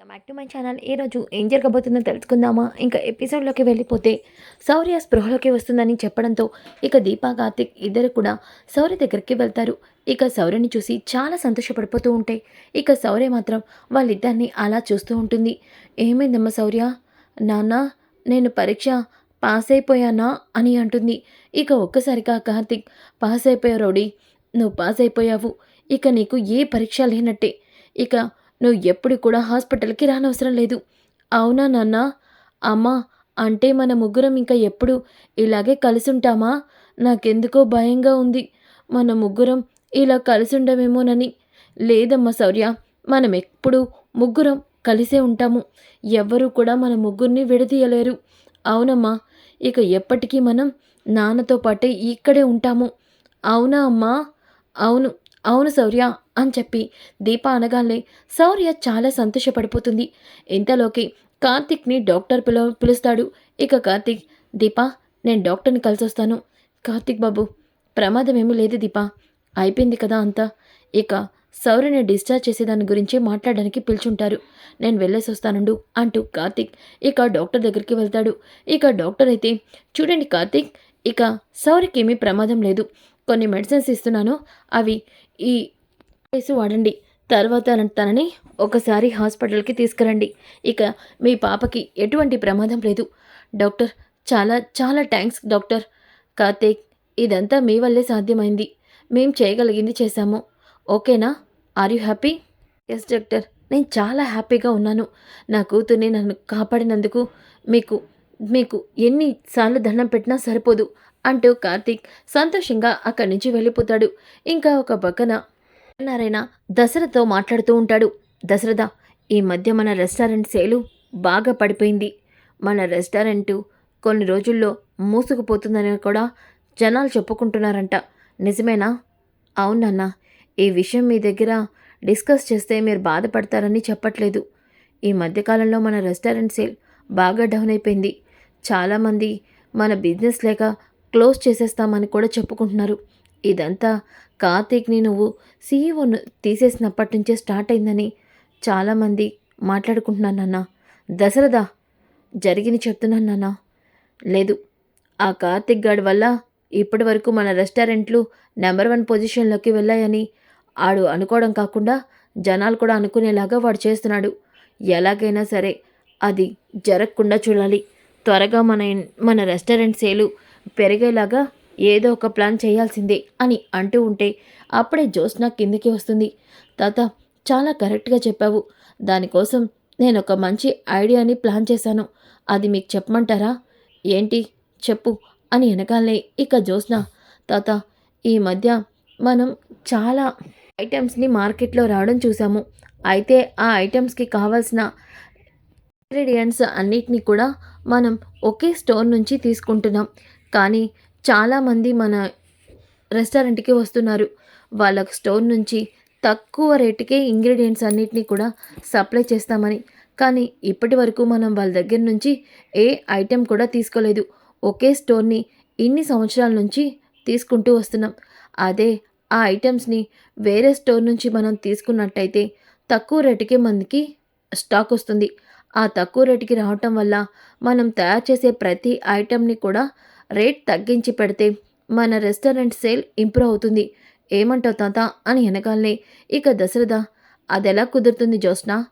Back to my channel ఈరోజు ఏం జరగబోతుందో తెలుసుకుందామా? ఇంకా ఎపిసోడ్లోకి వెళ్ళిపోతే శౌర్య స్పృహలోకి వస్తుందని చెప్పడంతో ఇక దీపా కార్తిక్ ఇద్దరు కూడా శౌర్య దగ్గరికి వెళ్తారు. ఇక శౌర్యని చూసి చాలా సంతోషపడిపోతూ ఉంటాయి ఇక శౌర్య మాత్రం వాళ్ళిద్దరిని అలా చూస్తూ ఉంటుంది. ఏమైందమ్మా శౌర్య? నాన్న నేను పరీక్ష పాస్ అయిపోయానా? అని అంటుంది. ఇక ఒక్కసారిగా కార్తిక్ పాస్ అయిపోయావు రౌడీ నువ్వు పాస్ అయిపోయావు. ఇక నీకు ఏ పరీక్ష లేనట్టే. ఇక నువ్వు ఎప్పుడు కూడా హాస్పిటల్కి రానవసరం లేదు. అవునా నాన్న? అమ్మా అంటే మన ముగ్గురం ఇంకా ఎప్పుడు ఇలాగే కలిసి ఉంటామా నాకెందుకో భయంగా ఉంది. మన ముగ్గురం ఇలా కలిసి ఉండమేమోనని లేదమ్మా శౌర్య మనం ఎప్పుడు ముగ్గురం కలిసే ఉంటాము. ఎవ్వరూ కూడా మన ముగ్గురిని విడదీయలేరు. అవునమ్మా ఇక ఎప్పటికీ మనం నాన్నతో పాటే ఇక్కడే ఉంటాము. అవునా అమ్మా? అవును అవును శౌర్య అని చెప్పి దీప అనగానే శౌర్య చాలా సంతోషపడిపోతుంది. ఇంతలోకి కార్తిక్ని డాక్టర్ పిలు పిలుస్తాడు. ఇక కార్తిక్ దీప నేను డాక్టర్ని కలిసి వస్తాను కార్తిక్ బాబు ప్రమాదం ఏమీ లేదు దీప. అయిపోయింది కదా అంతా. ఇక సౌర్యని డిశ్చార్జ్ చేసే దాని గురించి మాట్లాడడానికి పిలుచుంటారు. నేను వెళ్ళేసి వస్తానుండు అంటూ కార్తిక్ ఇక డాక్టర్ దగ్గరికి వెళ్తాడు. ఇక డాక్టర్ అయితే చూడండి కార్తిక్ ఇక సౌర్యకి ఏమీ ప్రమాదం లేదు. కొన్ని మెడిసిన్స్ ఇస్తున్నాను. అవి ఈ వేసి వాడండి. తర్వాత తనని ఒకసారి హాస్పిటల్కి తీసుకురండి. ఇక మీ పాపకి ఎటువంటి ప్రమాదం లేదు. డాక్టర్ చాలా చాలా థ్యాంక్స్ డాక్టర్. కార్తీక్ ఇదంతా మీ వల్లే సాధ్యమైంది. మేం చేయగలిగింది చేశాము. ఓకేనా? Are you happy yes doctor. నేను చాలా హ్యాపీగా ఉన్నాను. నా కూతుర్ని నన్ను కాపాడినందుకు మీకు మీకు ఎన్నిసార్లు దండం పెట్టినా సరిపోదు. అంటూ కార్తీక్ సంతోషంగా అక్కడి నుంచి వెళ్ళిపోతాడు. ఇంకా ఒక పక్కన నారాయణ దశరథతో మాట్లాడుతూ ఉంటాడు. దశరథ ఈ మధ్య మన రెస్టారెంట్ సేలు బాగా పడిపోయింది. మన రెస్టారెంటు కొన్ని రోజుల్లో మూసుకుపోతుందని కూడా జనాలు చెప్పుకుంటున్నారంట. నిజమేనా? అవునన్న ఈ విషయం మీ దగ్గర డిస్కస్ చేస్తే మీరు బాధపడతారని చెప్పట్లేదు. ఈ మధ్యకాలంలో మన రెస్టారెంట్ సేల్ బాగా డౌన్ అయిపోయింది. చాలామంది మన బిజినెస్ లేక క్లోజ్ చేసేస్తామని కూడా చెప్పుకుంటున్నారు. ఇదంతా కార్తీక్ని నువ్వు సీఈఓను తీసేసినప్పటి నుంచే స్టార్ట్ అయిందని చాలామంది మాట్లాడుకుంటున్నాను నాన్న. దశరథ జరిగిన చెప్తున్నాను నాన్న. లేదు ఆ కార్తిక్ గాడి వల్ల ఇప్పటి వరకు మన రెస్టారెంట్లు నెంబర్ వన్ పొజిషన్లోకి వెళ్ళాయని ఆడు అనుకోవడం కాకుండా జనాలు కూడా అనుకునేలాగా వాడు చేస్తున్నాడు. ఎలాగైనా సరే అది జరగకుండా చూడాలి. త్వరగా మన మన రెస్టారెంట్ సేలు పెరిగేలాగా ఏదో ఒక ప్లాన్ చేయాల్సిందే అని అంటూ ఉంటే అప్పుడే జ్యోత్స్న కిందికి వస్తుంది. తాత చాలా కరెక్ట్గా చెప్పావు. దానికోసం నేను ఒక మంచి ఐడియాని ప్లాన్ చేశాను. అది మీకు చెప్పమంటారా? ఏంటి? చెప్పు అని వెనకాలే ఇక జ్యోత్స్న తాత ఈ మధ్య మనం చాలా ఐటమ్స్ని మార్కెట్లో రావడం చూసాము అయితే ఆ ఐటమ్స్కి కావాల్సిన ఇంగ్రీడియంట్స్ అన్నిటినీ కూడా మనం ఒకే స్టోర్ నుంచి తీసుకుంటున్నాం. కానీ చాలామంది మన రెస్టారెంట్కి వస్తున్నారు. వాళ్ళ స్టోర్ నుంచి తక్కువ రేటుకే ఇంగ్రీడియంట్స్ అన్నిటినీ కూడా సప్లై చేస్తామని. కానీ ఇప్పటి వరకు మనం వాళ్ళ దగ్గర నుంచి ఏ ఐటెం కూడా తీసుకోలేదు. ఒకే స్టోర్ని ఇన్ని సంవత్సరాల నుంచి తీసుకుంటూ వస్తున్నాం. అదే ఆ ఐటమ్స్ని వేరే స్టోర్ నుంచి మనం తీసుకున్నట్టయితే తక్కువ రేటుకే మనకి స్టాక్ వస్తుంది. ఆ తక్కువ రేటుకి రావటం వల్ల మనం తయారు చేసే ప్రతి ఐటెంని కూడా రేట్ తగ్గించి పెడితే మన రెస్టారెంట్ సేల్ ఇంప్రూవ్ అవుతుంది. ఏమంటావు తాత? అని వెనకాలనే. ఇక దశరథ అదెలా కుదురుతుంది జోస్నా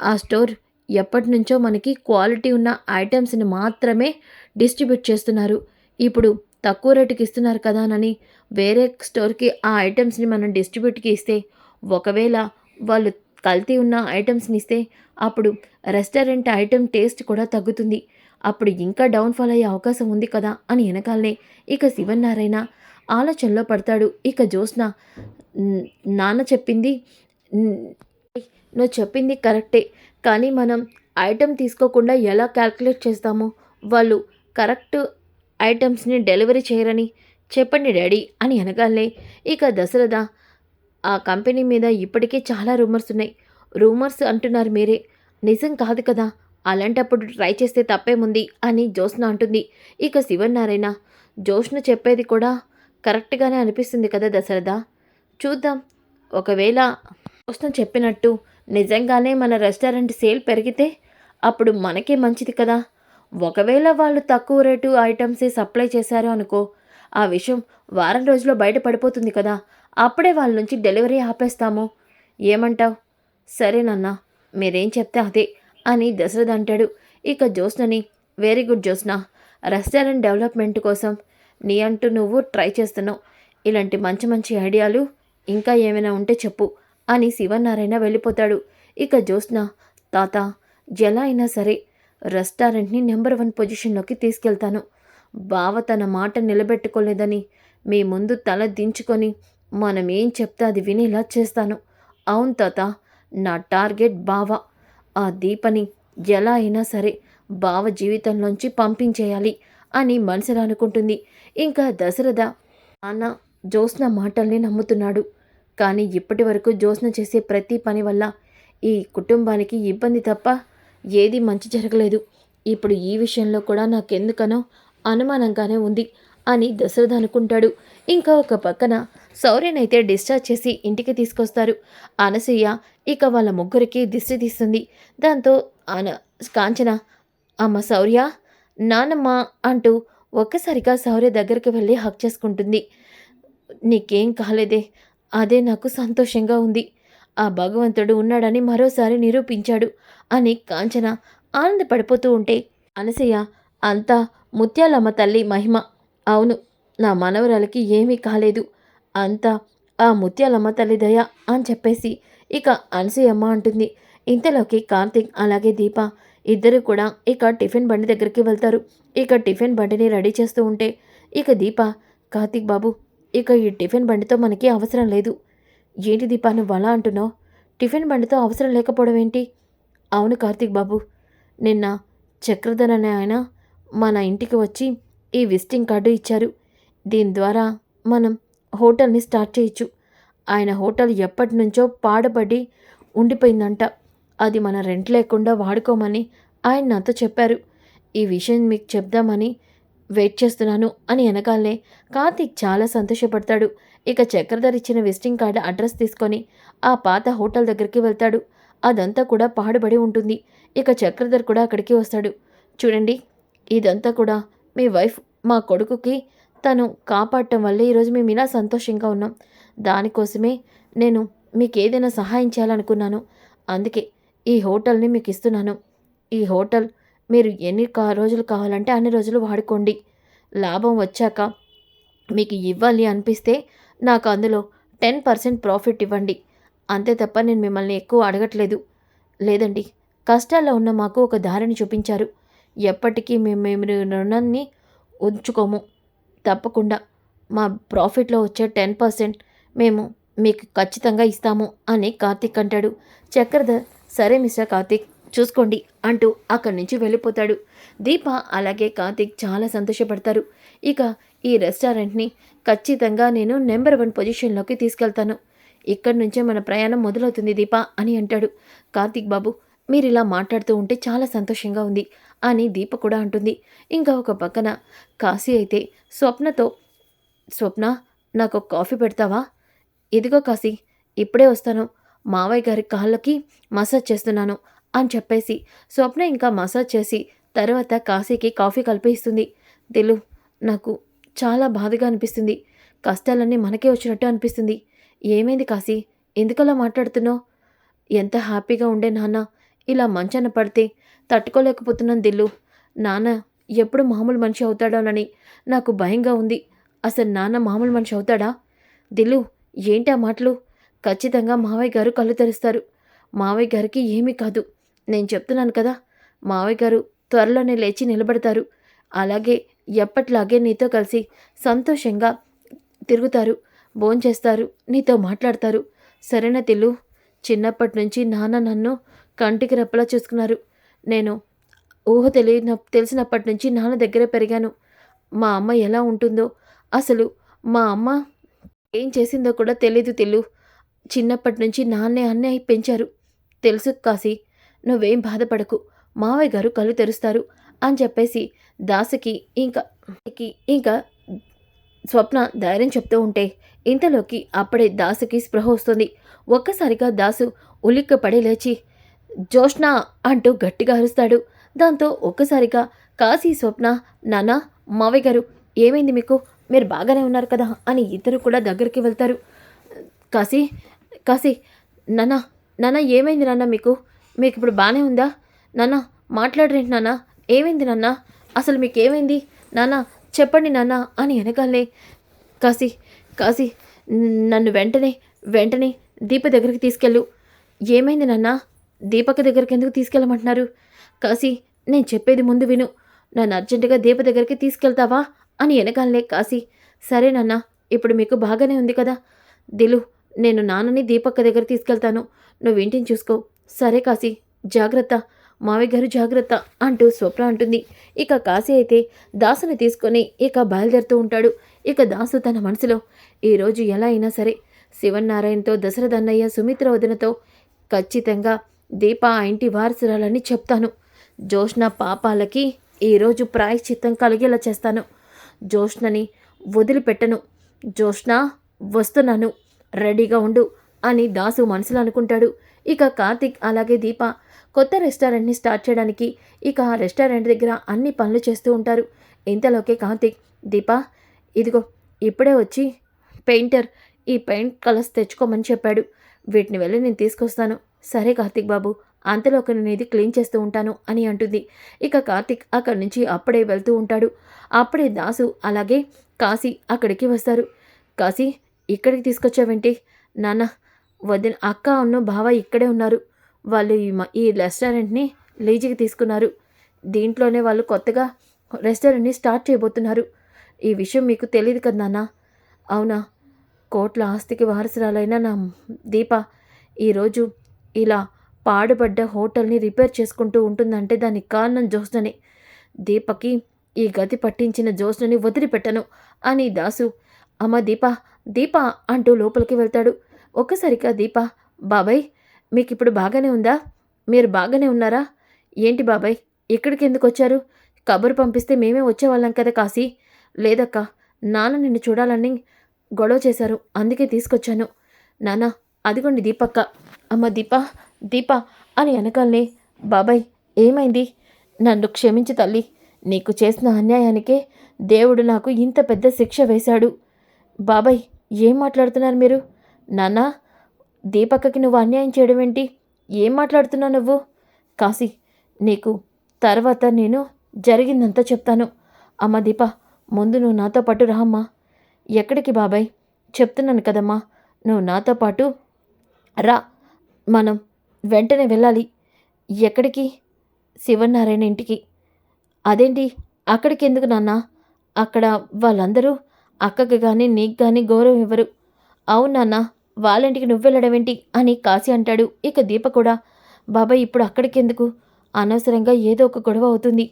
ఆ స్టోర్ ఎప్పటి నుంచో మనకి క్వాలిటీ ఉన్న ఐటమ్స్ని మాత్రమే డిస్ట్రిబ్యూట్ చేస్తున్నారు. ఇప్పుడు తక్కువ రేటుకి ఇస్తున్నారు కదానని వేరే స్టోర్కి ఆ ఐటమ్స్ని మనం డిస్ట్రిబ్యూట్కి ఇస్తే ఒకవేళ వాళ్ళు కల్తీ ఉన్న ఐటమ్స్ని ఇస్తే అప్పుడు రెస్టారెంట్ ఐటెం టేస్ట్ కూడా తగ్గుతుంది. అప్పుడు ఇంకా డౌన్ఫాల్ అయ్యే అవకాశం ఉంది కదా అని వెనకాలనే ఇక శివన్నారాయణ ఆలోచనలో పడతాడు. ఇక జ్యోత్స్న నాన్న చెప్పింది నువ్వు చెప్పింది కరెక్టే. కానీ మనం ఐటెం తీసుకోకుండా ఎలా క్యాల్కులేట్ చేస్తామో? వాళ్ళు కరెక్ట్ ఐటమ్స్ని డెలివరీ చేయరని చెప్పండి డాడీ అని అనగానే ఇక దశరథ ఆ కంపెనీ మీద ఇప్పటికే చాలా రూమర్స్ ఉన్నాయి. రూమర్స్ అంటున్నారు మీరే. నిజం కాదు కదా. అలాంటప్పుడు ట్రై చేస్తే తప్పేముంది అని జ్యోత్స్న అంటుంది. ఇక శివనారాయణ జోష్ను చెప్పేది కూడా కరెక్ట్గానే అనిపిస్తుంది కదా దశరథ? చూద్దాం. ఒకవేళ జ్యోత్స్న చెప్పినట్టు నిజంగానే మన రెస్టారెంట్ సేల్ పెరిగితే అప్పుడు మనకే మంచిది కదా? ఒకవేళ వాళ్ళు తక్కువ రేటు ఐటమ్సే సప్లై చేశారు అనుకో ఆ విషయం వారం రోజుల్లో బయటపడిపోతుంది కదా? అప్పుడే వాళ్ళ నుంచి డెలివరీ ఆపేస్తాము. ఏమంటావ్? సరేనన్నా మీరేం చెప్తే అదే. అని దశరథ్ అంటాడు. ఇక జ్యోత్స్నని very good Jyotsna. Restaurant development కోసం నీ అంటూ నువ్వు ట్రై చేస్తున్నావు. ఇలాంటి మంచి మంచి ఐడియాలు ఇంకా ఏమైనా ఉంటే చెప్పు అని శివనారాయణ వెళ్ళిపోతాడు. ఇక జ్యోత్స్న తాత ఎలా అయినా సరే రెస్టారెంట్ని నెంబర్ వన్ పొజిషన్లోకి తీసుకెళ్తాను. బావ తన మాట నిలబెట్టుకోలేదని మీ ముందు తల దించుకొని మనం ఏం చెప్తే అది వినేలా చేస్తాను. అవును తాత నా టార్గెట్ బావ. ఆ దీపని ఎలా అయినా సరే బావ జీవితంలోంచి పంపించేయాలి అని మనసులో అనుకుంటుంది. ఇంకా దశరథ అన్న జ్యోత్స్న మాటల్ని నమ్ముతున్నాడు. కానీ ఇప్పటి వరకు జ్యోత్స్న చేసే ప్రతి పని వల్ల ఈ కుటుంబానికి ఇబ్బంది తప్ప ఏది మంచి జరగలేదు. ఇప్పుడు ఈ విషయంలో కూడా నాకెందుకనో అనుమానంగానే ఉంది అని దశరథ అనుకుంటాడు. ఇంకా ఒక పక్కన శౌర్యనైతే డిశ్చార్జ్ చేసి ఇంటికి తీసుకొస్తారు. అనసూయ ఇక వాళ్ళ ముగ్గురికి దిష్టి తీస్తుంది. దాంతో ఆన కాంచన అమ్మ శౌర్య నానమ్మ అంటూ ఒక్కసారిగా శౌర్య దగ్గరికి వెళ్ళి హక్ చేసుకుంటుంది. నీకేం కాలేదే అదే నాకు సంతోషంగా ఉంది. ఆ భగవంతుడు ఉన్నాడని మరోసారి నిరూపించాడు అని కాంచన ఆనందపడిపోతూ ఉంటే అనసయ్య అంతా ముత్యాలమ్మ తల్లి మహిమ. అవును నా మనవరాలకి ఏమీ కాలేదు. అంతా ఆ ముత్యాలమ్మ తల్లి దయ అని చెప్పేసి ఇక అనసూయమ్మ అంటుంది. ఇంతలోకి కార్తీక్ అలాగే దీప ఇద్దరు కూడా ఇక టిఫిన్ బండి దగ్గరికి వెళ్తారు. ఇక టిఫిన్ బండిని రెడీ చేస్తూ ఉంటే ఇక దీప కార్తీక్ బాబు ఇక ఈ టిఫిన్ బండితో మనకి అవసరం లేదు. ఏంటి దీపా నువ్వు అలా అంటున్నావు? టిఫిన్ బండితో అవసరం లేకపోవడం ఏంటి? అవును కార్తీక్ బాబు నిన్న చక్రధర్ అనే ఆయన మన ఇంటికి వచ్చి ఈ విజిటింగ్ కార్డు ఇచ్చారు. దీని ద్వారా మనం హోటల్ని స్టార్ట్ చేయొచ్చు. ఆయన హోటల్ ఎప్పటి నుంచో పాడబడి ఉండిపోయిందంట. అది మన రెంట్ లేకుండా వాడుకోమని ఆయన నాతో చెప్పారు. ఈ విషయం మీకు చెప్దామని వెయిట్ చేస్తున్నాను అని వెనకాలనే కార్తీక్ చాలా సంతోషపడతాడు. ఇక చక్రధర్ ఇచ్చిన విజిటింగ్ కార్డు అడ్రస్ తీసుకొని ఆ పాత హోటల్ దగ్గరికి వెళ్తాడు. అదంతా కూడా పాడుబడి ఉంటుంది. ఇక చక్రధర్ కూడా అక్కడికి వస్తాడు. చూడండి ఇదంతా కూడా మీ వైఫ్ మా కొడుకుకి తను కాపాడటం వల్లే ఈరోజు మేము ఇలా సంతోషంగా ఉన్నాం. దానికోసమే నేను మీకు ఏదైనా సహాయం చేయాలనుకున్నాను. అందుకే ఈ హోటల్ని మీకు ఇస్తున్నాను. ఈ హోటల్ మీరు ఎన్ని కా రోజులు కావాలంటే అన్ని రోజులు వాడుకోండి. లాభం వచ్చాక మీకు ఇవ్వాలి అనిపిస్తే నాకు అందులో టెన్ పర్సెంట్ ప్రాఫిట్ ఇవ్వండి. అంతే తప్ప నేను మిమ్మల్ని ఎక్కువ అడగట్లేదు. లేదండి కష్టాల్లో ఉన్న మాకు ఒక దారిని చూపించారు. ఎప్పటికీ మేము మేము రుణాన్ని ఉంచుకోము. తప్పకుండా. మా ప్రాఫిట్లో వచ్చే టెన్ పర్సెంట్ మేము మీకు ఖచ్చితంగా ఇస్తాము అని కార్తీక్ అంటాడు. చక్రధర్ సరే మిస్టర్ కార్తీక్ చూసుకోండి అంటూ అక్కడి నుంచి వెళ్ళిపోతాడు. దీప అలాగే కార్తీక్ చాలా సంతోషపడతారు. ఇక ఈ రెస్టారెంట్ని ఖచ్చితంగా నేను నెంబర్ వన్ పొజిషన్లోకి తీసుకెళ్తాను. ఇక్కడి నుంచే మన ప్రయాణం మొదలవుతుంది దీప అని అంటాడు. కార్తీక్ బాబు మీరు ఇలా మాట్లాడుతూ ఉంటే చాలా సంతోషంగా ఉంది. అని దీప కూడా అంటుంది. ఇంకా ఒక పక్కన కాశీ అయితే స్వప్నతో స్వప్న నాకు ఒక కాఫీ పెడతావా? ఇదిగో కాశీ ఇప్పుడే వస్తాను. మావయ్య గారి కాళ్ళకి మసాజ్ చేస్తున్నాను అని చెప్పేసి స్వప్న ఇంకా మసాజ్ చేసి తర్వాత కాశీకి కాఫీ కలిపి ఇస్తుంది దిలు నాకు చాలా బాధగా అనిపిస్తుంది. కష్టాలన్నీ మనకే వచ్చినట్టు అనిపిస్తుంది. ఏమైంది కాశీ? ఎందుకలా మాట్లాడుతున్నావు? ఎంత హ్యాపీగా ఉండే నాన్న. ఇలా మంచాన పడితే తట్టుకోలేకపోతున్నాను దిల్లు. నాన్న ఎప్పుడు మామూలు మనిషి అవుతాడోనని నాకు భయంగా ఉంది. అసలు నాన్న మామూలు మనిషి అవుతాడా? దిల్లు ఏంటి ఆ మాటలు? ఖచ్చితంగా మావయ్య గారు కళ్ళు తెరుస్తారు. మావయ్య గారికి ఏమీ కాదు. నేను చెప్తున్నాను కదా మావయ్య గారు త్వరలోనే లేచి నిలబడతారు. అలాగే ఎప్పట్లాగే నీతో కలిసి సంతోషంగా తిరుగుతారు భోంచేస్తారు నీతో మాట్లాడతారు. సరేనా తిల్లు చిన్నప్పటి నుంచి నాన్న నన్ను కంటికి రెప్పలా చూసుకున్నారు. నేను ఊహ తెలియన తెలిసినప్పటి నుంచి నాన్న దగ్గరే పెరిగాను. మా అమ్మ ఎలా ఉంటుందో అసలు మా అమ్మ ఏం చేసిందో కూడా తెలీదు తెలు చిన్నప్పటి నుంచి నాన్నే అన్నయ్య పెంచారు. తెలుసు కాసి నువ్వేం బాధపడకు. మావయ్య గారు కళ్ళు తెరుస్తారు అని చెప్పేసి దాసుకి ఇంకా ఇంకా స్వప్న ధైర్యం చెప్తూ ఉంటే ఇంతలోకి అప్పుడే దాసుకి స్పృహ వస్తుంది. ఒక్కసారిగా దాసు ఉలిక్కపడి లేచి జోష్ణ అంటూ గట్టిగా అరుస్తాడు. దాంతో ఒక్కసారిగా కాశీ స్వప్న నాన్న మావయ్య గారు ఏమైంది మీకు? మీరు బాగానే ఉన్నారు కదా? అని ఇద్దరు కూడా దగ్గరికి వెళ్తారు. కాశీ కాశీ నానా నాన్న ఏమైంది నాన్న మీకు? మీకు ఇప్పుడు బాగానే ఉందా? నాన్న మాట్లాడరేంటి నాన్న? ఏమైంది నాన్న? అసలు మీకు ఏమైంది? నాన్న చెప్పండి నాన్న అని వెనకాలే కాశీ కాశీ నన్ను వెంటనే వెంటనే దీప దగ్గరికి తీసుకెళ్ళు. ఏమైంది నాన్న? దీపక దగ్గరికి ఎందుకు తీసుకెళ్ళమంటున్నారు? కాశీ నేను చెప్పేది ముందు విను. నన్ను అర్జెంటుగా దీప దగ్గరికి తీసుకెళ్తావా? అని వెనకాలనే కాశీ. సరే నాన్న ఇప్పుడు మీకు బాగానే ఉంది కదా. దిలు నేను నాన్నని దీపక్క దగ్గర తీసుకెళ్తాను. నువ్వు ఇంటిని చూసుకో. సరే కాశీ జాగ్రత్త. మావి గారు జాగ్రత్త అంటూ స్వప్న అంటుంది. ఇక కాశీ అయితే దాసుని తీసుకొని ఇక బయలుదేరుతూ ఉంటాడు. ఇక దాసు తన మనసులో ఈరోజు ఎలా అయినా సరే శివన్నారాయణతో దశరథ అన్నయ్య సుమిత్ర వదినతో ఖచ్చితంగా దీప ఆ ఇంటి వారసురాలని చెప్తాను. జోష్న పాపాలకి ఈరోజు ప్రాయశ్చిత్తం కలిగేలా చేస్తాను. జోష్నని వదిలిపెట్టను. జోష్న వస్తున్నాను. రెడీగా ఉండు అని దాసు మనసులో అనుకుంటాడు. ఇక కార్తిక్ అలాగే దీప కొత్త రెస్టారెంట్ని స్టార్ట్ చేయడానికి ఇక ఆ రెస్టారెంట్ దగ్గర అన్ని పనులు చేస్తూ ఉంటారు. ఇంతలోకే కార్తిక్ దీప ఇదిగో ఇప్పుడే వచ్చి పెయింటర్ ఈ పెయింట్ కలర్స్ తెచ్చుకోమని చెప్పాడు. వీటిని వెళ్ళి నేను తీసుకొస్తాను. సరే కార్తిక్ బాబు అంతలోకి నేను ఇది క్లీన్ చేస్తూ ఉంటాను అని అంటుంది. ఇక కార్తిక్ అక్కడి నుంచి అప్పుడే వెళ్తూ ఉంటాడు. అప్పుడే దాసు అలాగే కాశీ అక్కడికి వస్తారు. కాశీ ఇక్కడికి తీసుకొచ్చావేంటి? నాన్న వదిన అక్క ఉన్న బావ ఇక్కడే ఉన్నారు. వాళ్ళు ఈ ఈ రెస్టారెంట్ని లీజుకి తీసుకున్నారు. దీంట్లోనే వాళ్ళు కొత్తగా రెస్టారెంట్ని స్టార్ట్ చేయబోతున్నారు. ఈ విషయం మీకు తెలియదు కదా నాన్న? అవునా? కోట్ల ఆస్తికి వారసురాలైన నా దీప ఈరోజు ఇలా పాడుపడ్డ హోటల్ని రిపేర్ చేసుకుంటూ ఉంటుందంటే దానికి కారణం జోస్ననే దీపకి ఈ గతి పట్టించిన జ్యోత్స్నని వదిలిపెట్టను అని దాసు. అమ్మ దీప దీప అంటూ లోపలికి వెళ్తాడు. ఒక్కసారిగా దీప బాబాయ్ మీకు ఇప్పుడు బాగానే ఉందా? మీరు బాగానే ఉన్నారా? ఏంటి బాబాయ్ ఇక్కడికి ఎందుకు వచ్చారు కబురు పంపిస్తే మేమే వచ్చేవాళ్ళం కదా కాశీ. లేదక్క నాన్న నిన్ను చూడాలని గొడవ చేశారు అందుకే తీసుకొచ్చాను. నాన్న అదిగోండి దీపక్క. అమ్మ దీప దీప అని వెనకాలనే బాబాయ్ ఏమైంది? నన్ను క్షమించి తల్లి. నీకు చేసిన అన్యాయానికే దేవుడు నాకు ఇంత పెద్ద శిక్ష వేశాడు. బాబాయ్ ఏం మాట్లాడుతున్నారు మీరు? నాన్న దీపక్కకి నువ్వు అన్యాయం చేయడం ఏంటి? ఏం మాట్లాడుతున్నావు నువ్వు? కాశీ నీకు తర్వాత నేను జరిగిందంతా చెప్తాను. అమ్మ దీప ముందు నువ్వు నాతో పాటు రామ్మా ఎక్కడికి బాబాయ్? చెప్తున్నాను కదమ్మా. నువ్వు నాతో పాటు రా. మనం వెంటనే వెళ్ళాలి. ఎక్కడికి? శివనారాయణ ఇంటికి. అదేంటి? అక్కడికి ఎందుకు నాన్న? అక్కడ వాళ్ళందరూ అక్కకి కానీ నీకు కానీ గౌరవం ఇవ్వరు. అవును నాన్న వాళ్ళింటికి నువ్వు వెళ్ళడం ఏంటి అని కాశీ అంటాడు. ఇక దీప కూడా బాబాయ్ ఇప్పుడు అక్కడికి ఎందుకు అనవసరంగా ఏదో ఒక గొడవ అవుతుంది.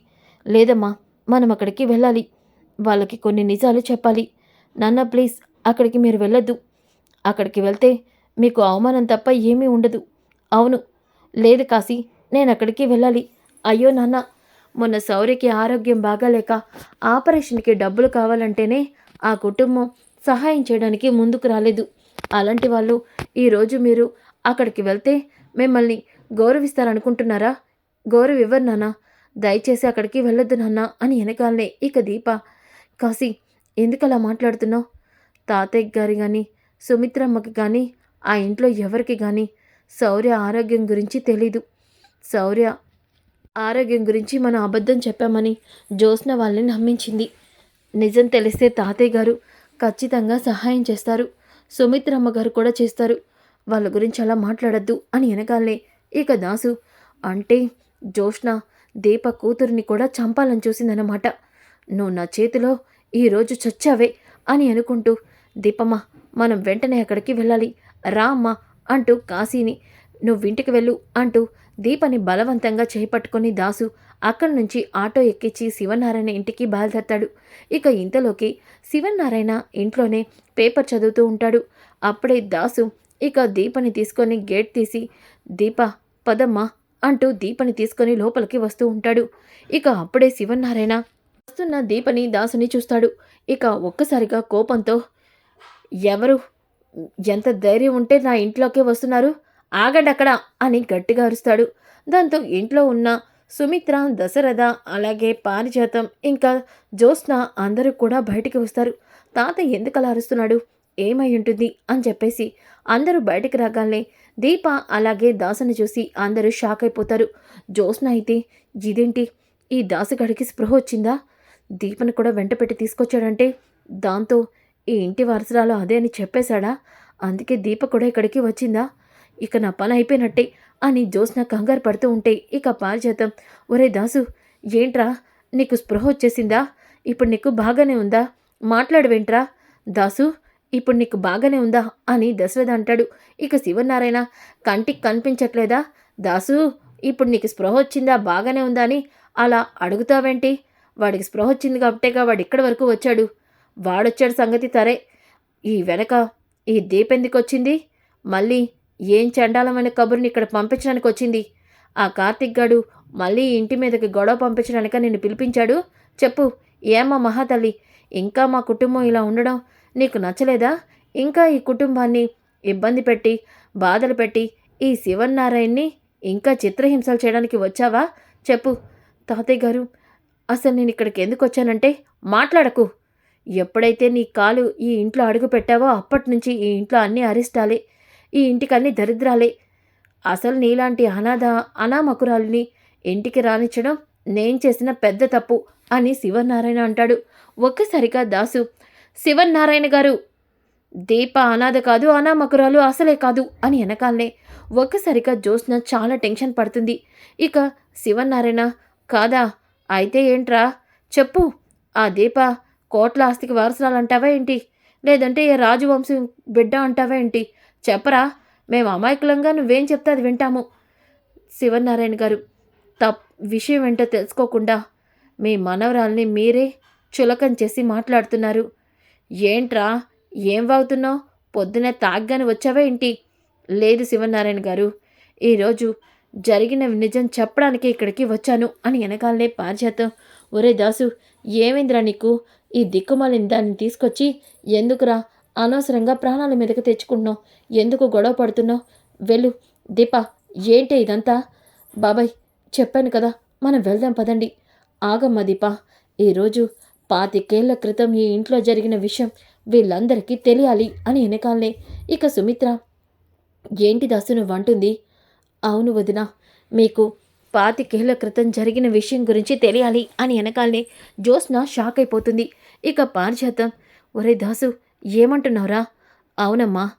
లేదమ్మా మనం అక్కడికి వెళ్ళాలి. వాళ్ళకి కొన్ని నిజాలు చెప్పాలి. నాన్న ప్లీజ్ అక్కడికి మీరు వెళ్ళొద్దు. అక్కడికి వెళ్తే మీకు అవమానం తప్ప ఏమీ ఉండదు. అవును. లేదు కాశీ నేను అక్కడికి వెళ్ళాలి. అయ్యో నాన్న మొన్న సౌర్యకి ఆరోగ్యం బాగాలేక ఆపరేషన్కి డబ్బులు కావాలంటేనే ఆ కుటుంబం సహాయం చేయడానికి ముందుకు రాలేదు. అలాంటి వాళ్ళు ఈరోజు మీరు అక్కడికి వెళ్తే మిమ్మల్ని గౌరవిస్తారనుకుంటున్నారా? గౌరవ ఇవ్వరు నాన్న. దయచేసి అక్కడికి వెళ్ళొద్దు నాన్న అని వెనకాలనే ఇక దీప. కాశీ ఎందుకు అలా మాట్లాడుతున్నావు? తాతయ్య గారి కానీ సుమిత్రమ్మకి కానీ ఆ ఇంట్లో ఎవరికి కానీ శౌర్య ఆరోగ్యం గురించి తెలీదు. శౌర్య ఆరోగ్యం గురించి మనం అబద్ధం చెప్పామని జ్యోత్స్న వాళ్ళని నమ్మించింది. నిజం తెలిస్తే తాతయ్య గారు ఖచ్చితంగా సహాయం చేస్తారు. సుమిత్రమ్మ గారు కూడా చేస్తారు. వాళ్ళ గురించి అలా మాట్లాడద్దు అని వెనకాలే ఇక దాసు అంటే జోష్న దీప కూతురిని కూడా చంపాలని చూసిందన్నమాట. నువ్వు నా చేతిలో ఈరోజు చచ్చావే అని అనుకుంటూ దీపమ్మ మనం వెంటనే అక్కడికి వెళ్ళాలి. రా అంటూ కాశీని నువ్వు ఇంటికి వెళ్ళు అంటూ దీపని బలవంతంగా చేపట్టుకుని దాసు అక్కడి నుంచి ఆటో ఎక్కించి శివనారాయణ ఇంటికి బయలుదేరతాడు. ఇక ఇంతలోకి శివనారాయణ ఇంట్లోనే పేపర్ చదువుతూ ఉంటాడు. అప్పుడే దాసు ఇక దీపని తీసుకొని గేట్ తీసి దీప పదమ్మా అంటూ దీపని తీసుకొని లోపలికి వస్తూ ఉంటాడు. ఇక అప్పుడే శివనారాయణ వస్తున్న దీపని దాసుని చూస్తాడు. ఇక ఒక్కసారిగా కోపంతో ఎవరు? ఎంత ధైర్యం ఉంటే నా ఇంట్లోకే వస్తున్నారు ఆగండి అక్కడ అని గట్టిగా అరుస్తాడు. దాంతో ఇంట్లో ఉన్న సుమిత్ర దశరథ అలాగే పారిజాతం ఇంకా జ్యోత్స్న అందరూ కూడా బయటికి వస్తారు. తాత ఎందుకు అలా అరుస్తున్నాడు? ఏమై ఉంటుంది? అని చెప్పేసి అందరూ బయటికి రాగానే దీప అలాగే దాసను చూసి అందరూ షాక్ అయిపోతారు. జ్యోత్స్న అయితే ఇదేంటి? ఈ దాసుగడికి స్పృహ వచ్చిందా? దీపను కూడా వెంట పెట్టి తీసుకొచ్చాడంటే? దాంతో ఈ ఇంటి వారసురాలు అదే అని చెప్పేశాడా? అందుకే దీప కూడా ఇక్కడికి వచ్చిందా? ఇక నా పని అయిపోయినట్టే అని జ్యోత్స్న కంగారు పడుతూ ఉంటే ఇక పారిజాతం. ఒరే దాసు ఏంట్రా? నీకు స్పృహ వచ్చేసిందా? ఇప్పుడు నీకు బాగానే ఉందా? మాట్లాడవేంట్రా? దాసు ఇప్పుడు నీకు బాగానే ఉందా? అని దశరథ అంటాడు. ఇక శివనారాయణ కంటికి కనిపించట్లేదా? దాసు ఇప్పుడు నీకు స్పృహ వచ్చిందా? బాగానే ఉందా అని అలా అడుగుతావేంటి? వాడికి స్పృహ వచ్చింది కాబట్టేగా వాడు ఇక్కడి వరకు వచ్చాడు. వాడొచ్చాడు సంగతి తరే. ఈ వెనక ఈ దీపెందుకు వచ్చింది? మళ్ళీ ఏం చండాలమైన కబుర్ని ఇక్కడ పంపించడానికి వచ్చింది? ఆ కార్తిక్ గాడు మళ్ళీ ఇంటి మీదకి గొడవ పంపించడానిక నిన్ను పిలిపించాడు? చెప్పు ఏమా మహాతల్లి ఇంకా మా కుటుంబం ఇలా ఉండడం నీకు నచ్చలేదా? ఇంకా ఈ కుటుంబాన్ని ఇబ్బంది పెట్టి బాధలు పెట్టి ఈ శివన్నారాయణ్ణి ఇంకా చిత్రహింసలు చేయడానికి వచ్చావా? చెప్పు. తాతయ్య గారు అసలు నేను ఇక్కడికి ఎందుకు వచ్చానంటే మాట్లాడకు. ఎప్పుడైతే నీ కాలు ఈ ఇంట్లో అడుగు పెట్టావో అప్పటి నుంచి ఈ ఇంట్లో అన్ని అరిష్టాలే ఈ ఇంటికి అన్ని దరిద్రాలే. అసలు నీలాంటి అనాథ అనామకురాలిని ఇంటికి రానిచ్చడం నేను చేసిన పెద్ద తప్పు అని శివనారాయణ అంటాడు. ఒక్కసారిగా దాసు శివనారాయణ గారు దీప అనాథ కాదు అనామకురాలు అసలే కాదు అని వెనకాలనే ఒక్కసారిగా జ్యోత్స్న చాలా టెన్షన్ పడుతుంది. ఇక శివనారాయణ కాదా అయితే ఏంట్రా? చెప్పు ఆ దీప కోట్ల ఆస్తికి వారసురాలు అంటావా ఏంటి? లేదంటే ఏ రాజవంశం బిడ్డ అంటావా ఏంటి? చెప్పరా మేము అమాయకులంగా నువ్వేం చెప్తే అది వింటాము. శివనారాయణ గారు తప్ విషయం ఏంటో తెలుసుకోకుండా మీ మనవరాల్ని మీరే చులకం చేసి మాట్లాడుతున్నారు. ఏంట్రా ఏం వాగుతున్నావు? పొద్దునే తాగ్గాని వచ్చావా ఏంటి? లేదు శివనారాయణ గారు ఈరోజు జరిగిన నిజం చెప్పడానికి ఇక్కడికి వచ్చాను అని వెనకాలనే పారిచేతం ఒరే దాసు ఏమైందిరా నీకు? ఈ దిక్కుమాలిన దాన్ని తీసుకొచ్చి ఎందుకురా? అనవసరంగా ప్రాణాల మీదకి తెచ్చుకుంటున్నావు. ఎందుకు గొడవ పడుతున్నావు? వెళ్ళు. దీప ఏంటి ఇదంతా? బాబాయ్ చెప్పాను కదా మనం వెళ్దాం పదండి. ఆగమ్మ దీప. ఈరోజు పాతికేళ్ళ క్రితం ఈ ఇంట్లో జరిగిన విషయం వీళ్ళందరికీ తెలియాలి అని వెనకాలనే. ఇక సుమిత్ర ఏంటి దాసు నువ్వు అంటుంది? అవును వదిన మీకు పాతికేళ్ళ క్రితం జరిగిన విషయం గురించి తెలియాలి అని వెనకాలనే. జ్యోత్స్న షాక్ అయిపోతుంది. ఇక పారిజాతం. ఒరే దాసు ఏమంటున్నావురా? అవునమ్మా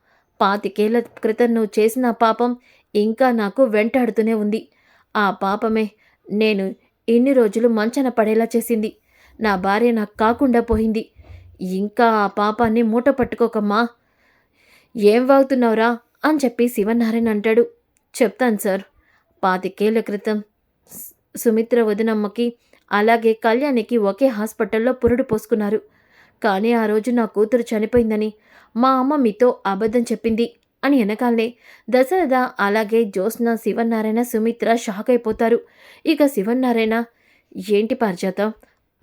పాతికేళ్ళ క్రితం నువ్వు చేసిన పాపం ఇంకా నాకు వెంటాడుతూనే ఉంది. ఆ పాపమే నేను ఇన్ని రోజులు మంచన పడేలా చేసింది. నా భార్య నాకు కాకుండా పోయింది. ఇంకా ఆ పాపాన్ని మూట పట్టుకోకమ్మా. ఏం వాగుతున్నావురా? అని చెప్పి శివనారాయణ అంటాడు. చెప్తాను సార్ పాతికేళ్ళ క్రితం సుమిత్ర వదినమ్మకి అలాగే కళ్యాణికి ఒకే హాస్పిటల్లో పురుడు పోసుకున్నారు. కానీ ఆ రోజు నా కూతురు చనిపోయిందని మా అమ్మ మీతో అబద్ధం చెప్పింది అని వెనకాలనే దశరథ అలాగే జ్యోత్స్న శివనారాయణ సుమిత్ర షాక్ అయిపోతారు. ఇక శివనారాయణ ఏంటి పారిజాతం?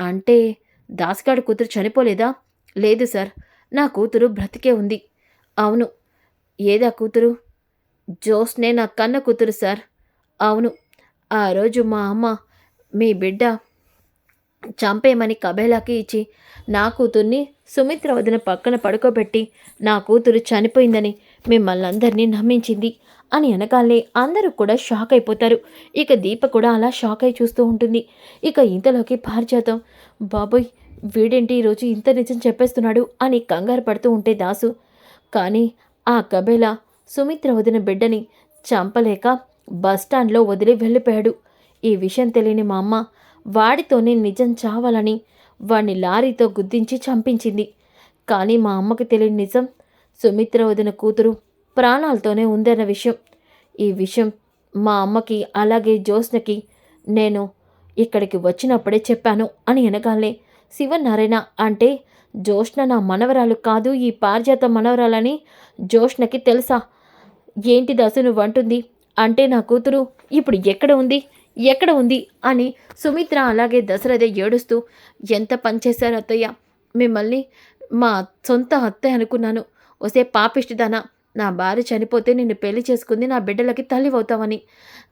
అంటే దాస్గాడు కూతురు చనిపోలేదా? లేదు సార్ నా కూతురు బ్రతికే ఉంది. అవును. ఏదా కూతురు? జోస్నే నా కన్న కూతురు సార్. అవును. ఆ రోజు మా అమ్మ మీ బిడ్డ చంపేయమని కబేలాకి ఇచ్చి నా కూతుర్ని సుమిత్ర వదిన పక్కన పడుకోబెట్టి నా కూతురు చనిపోయిందని మిమ్మల్ని అందరినీ నమ్మించింది అని అనగానే అందరూ కూడా షాక్ అయిపోతారు. ఇక దీప కూడా అలా షాక్ అయి చూస్తూ ఉంటుంది. ఇక ఇంతలోకి పారిజాతం బాబోయ్ వీడేంటి ఈరోజు ఇంత నిజం చెప్పేస్తున్నాడు? అని కంగారు పడుతూ ఉంటే దాసు కానీ ఆ కబేలా సుమిత్ర వదిన బిడ్డని చంపలేక బస్టాండ్లో వదిలి వెళ్ళిపోయాడు. ఈ విషయం తెలియని మా అమ్మ వాడితోనే నిజం చావాలని వాణ్ణి లారీతో గుద్దించి చంపించింది. కానీ మా అమ్మకి తెలియని నిజం సుమిత్ర వదిన కూతురు ప్రాణాలతోనే ఉందన్న విషయం. ఈ విషయం మా అమ్మకి అలాగే జ్యోత్స్నకి నేను ఇక్కడికి వచ్చినప్పుడే చెప్పాను అని వెనకాలే శివనారాయణ అంటే జోష్న నా మనవరాలు కాదు ఈ పారిజాత మనవరాలని జ్యోష్ణకి తెలుసా? ఏంటి దశను వంటుంది అంటే నా కూతురు ఇప్పుడు ఎక్కడ ఉంది? ఎక్కడ ఉంది అని సుమిత్ర అలాగే దశరథ ఏడుస్తూ ఎంత పనిచేశారు అత్తయ్య? మిమ్మల్ని మా సొంత అత్తయ్య అనుకున్నాను. ఒసే పాపిష్టిదానా. నా భార్య చనిపోతే నిన్ను పెళ్ళి చేసుకుంది నా బిడ్డలకి తల్లి అవుతావని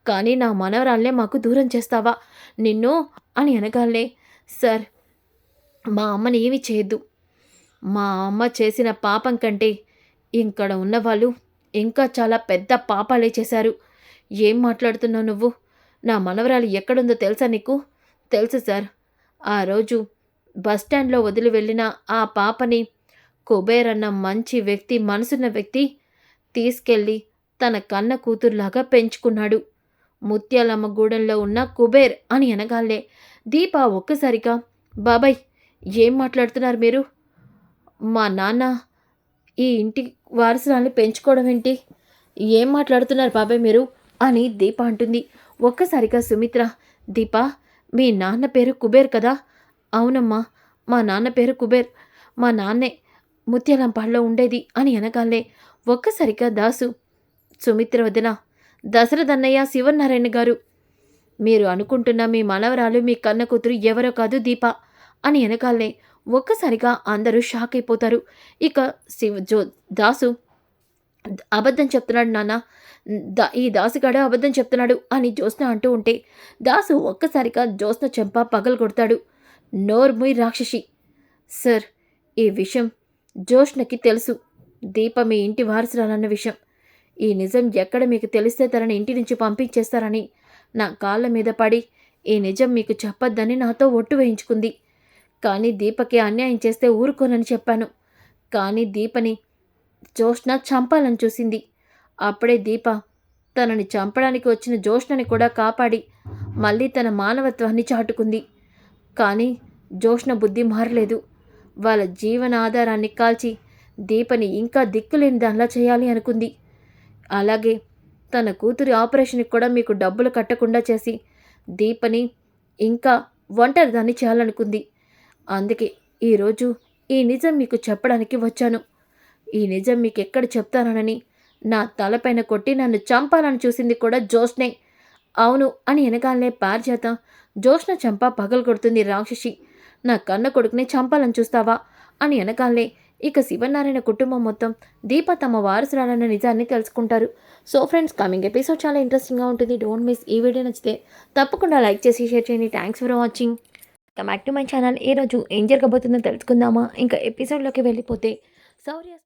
కానీ నా మనవరాల్నే మాకు దూరం చేస్తావా? నిన్ను అని అనగానే సార్ మా అమ్మని ఏమి చేయొద్దు. మా అమ్మ చేసిన పాపం కంటే ఇక్కడ ఉన్నవాళ్ళు ఇంకా చాలా పెద్ద పాపాలే చేశారు. ఏం మాట్లాడుతున్నావు నువ్వు? నా మనవరాలు ఎక్కడుందో తెలుసా నీకు? తెలుసు సార్. ఆ రోజు బస్టాండ్లో వదిలి వెళ్ళిన ఆ పాపని కుబేర్ అన్న మంచి వ్యక్తి మనసున్న వ్యక్తి తీసుకెళ్ళి తన కన్న కూతురులాగా పెంచుకున్నాడు. ముత్యాలమ్మ గూడెంలో ఉన్న కుబేర్ అని అనగాలే దీప ఒక్కసారిగా బాబాయ్ ఏం మాట్లాడుతున్నారు మీరు? మా నాన్న ఈ ఇంటి వారసురాల్ని పెంచుకోవడం ఏంటి? ఏం మాట్లాడుతున్నారు బాబాయ్ మీరు? అని దీప అంటుంది. ఒక్కసారిగా సుమిత్ర దీప మీ నాన్న పేరు కుబేర్ కదా? అవునమ్మా మా నాన్న పేరు కుబేర్. మా నాన్నే ముత్యాలంపాడులో ఉండేది అని అనగాలే ఒక్కసారిగా దాసు సుమిత్ర వదిన దశరథన్నయ్య శివనారాయణ గారు మీరు అనుకుంటున్న మీ మనవరాలు మీ కన్న కూతురు ఎవరో కాదు దీప అని వెనకాలే ఒక్కసారిగా అందరూ షాక్ అయిపోతారు. ఇక శివ జో దాసు అబద్ధం చెప్తున్నాడు నాన్న ఈ దాసుగాడు అబద్ధం చెప్తున్నాడు అని జ్యోత్స్న అంటూ ఉంటే దాసు ఒక్కసారిగా జ్యోత్స్న చెంప పగలు కొడతాడు. నోర్ముయ్ రాక్షసి. సార్ ఈ విషయం జోష్నకి తెలుసు. దీప మీ ఇంటి వారసురాలన్న విషయం. ఈ నిజం ఎక్కడ మీకు తెలిస్తే తనని ఇంటి నుంచి పంపించేస్తారని నా కాళ్ళ మీద పడి ఈ నిజం మీకు చెప్పొద్దని నాతో ఒట్టు వేయించుకుంది. కానీ దీపకి అన్యాయం చేస్తే ఊరుకోనని చెప్పాను. కానీ దీపని జోష్న చంపాలని చూసింది. అప్పుడే దీప తనని చంపడానికి వచ్చిన జోష్ణని కూడా కాపాడి మళ్ళీ తన మానవత్వాన్ని చాటుకుంది. కానీ జోష్ణ బుద్ధి మారలేదు. వాళ్ళ జీవన ఆధారాన్ని కాల్చి దీపని ఇంకా దిక్కులేని దానిలా చేయాలి అనుకుంది. అలాగే తన కూతురి ఆపరేషన్కి కూడా మీకు డబ్బులు కట్టకుండా చేసి దీపని ఇంకా ఒంటరి దాన్ని చేయాలనుకుంది. అందుకే ఈరోజు ఈ నిజం మీకు చెప్పడానికి వచ్చాను. ఈ నిజం మీకు ఎక్కడ చెప్తానని నా తలపైన కొట్టి నన్ను చంపాలని చూసింది కూడా జోష్నే. అవును అని వెనకాలనే పారిజాతం. జోష్న చంప పగలు కొడుతుంది రాక్షసి. నా కన్న కొడుకుని చంపాలని చూస్తావా? అని వెనకాలనే ఇక శివనారాయణ కుటుంబం మొత్తం దీప తమ వారసురాలన్న నిజాన్ని తెలుసుకుంటారు. సో ఫ్రెండ్స్ కమింగ్ ఎపిసోడ్ చాలా ఇంట్రెస్టింగ్గా ఉంటుంది. డోంట్ మిస్ ఈ వీడియో నచ్చితే తప్పకుండా లైక్ చేసి షేర్ చేయండి. Thanks for watching come back to my channel ఏ రోజు ఏం జరగబోతుందో తెలుసుకుందామా? ఇంకా ఎపిసోడ్లోకి వెళ్ళిపోతే శౌర్య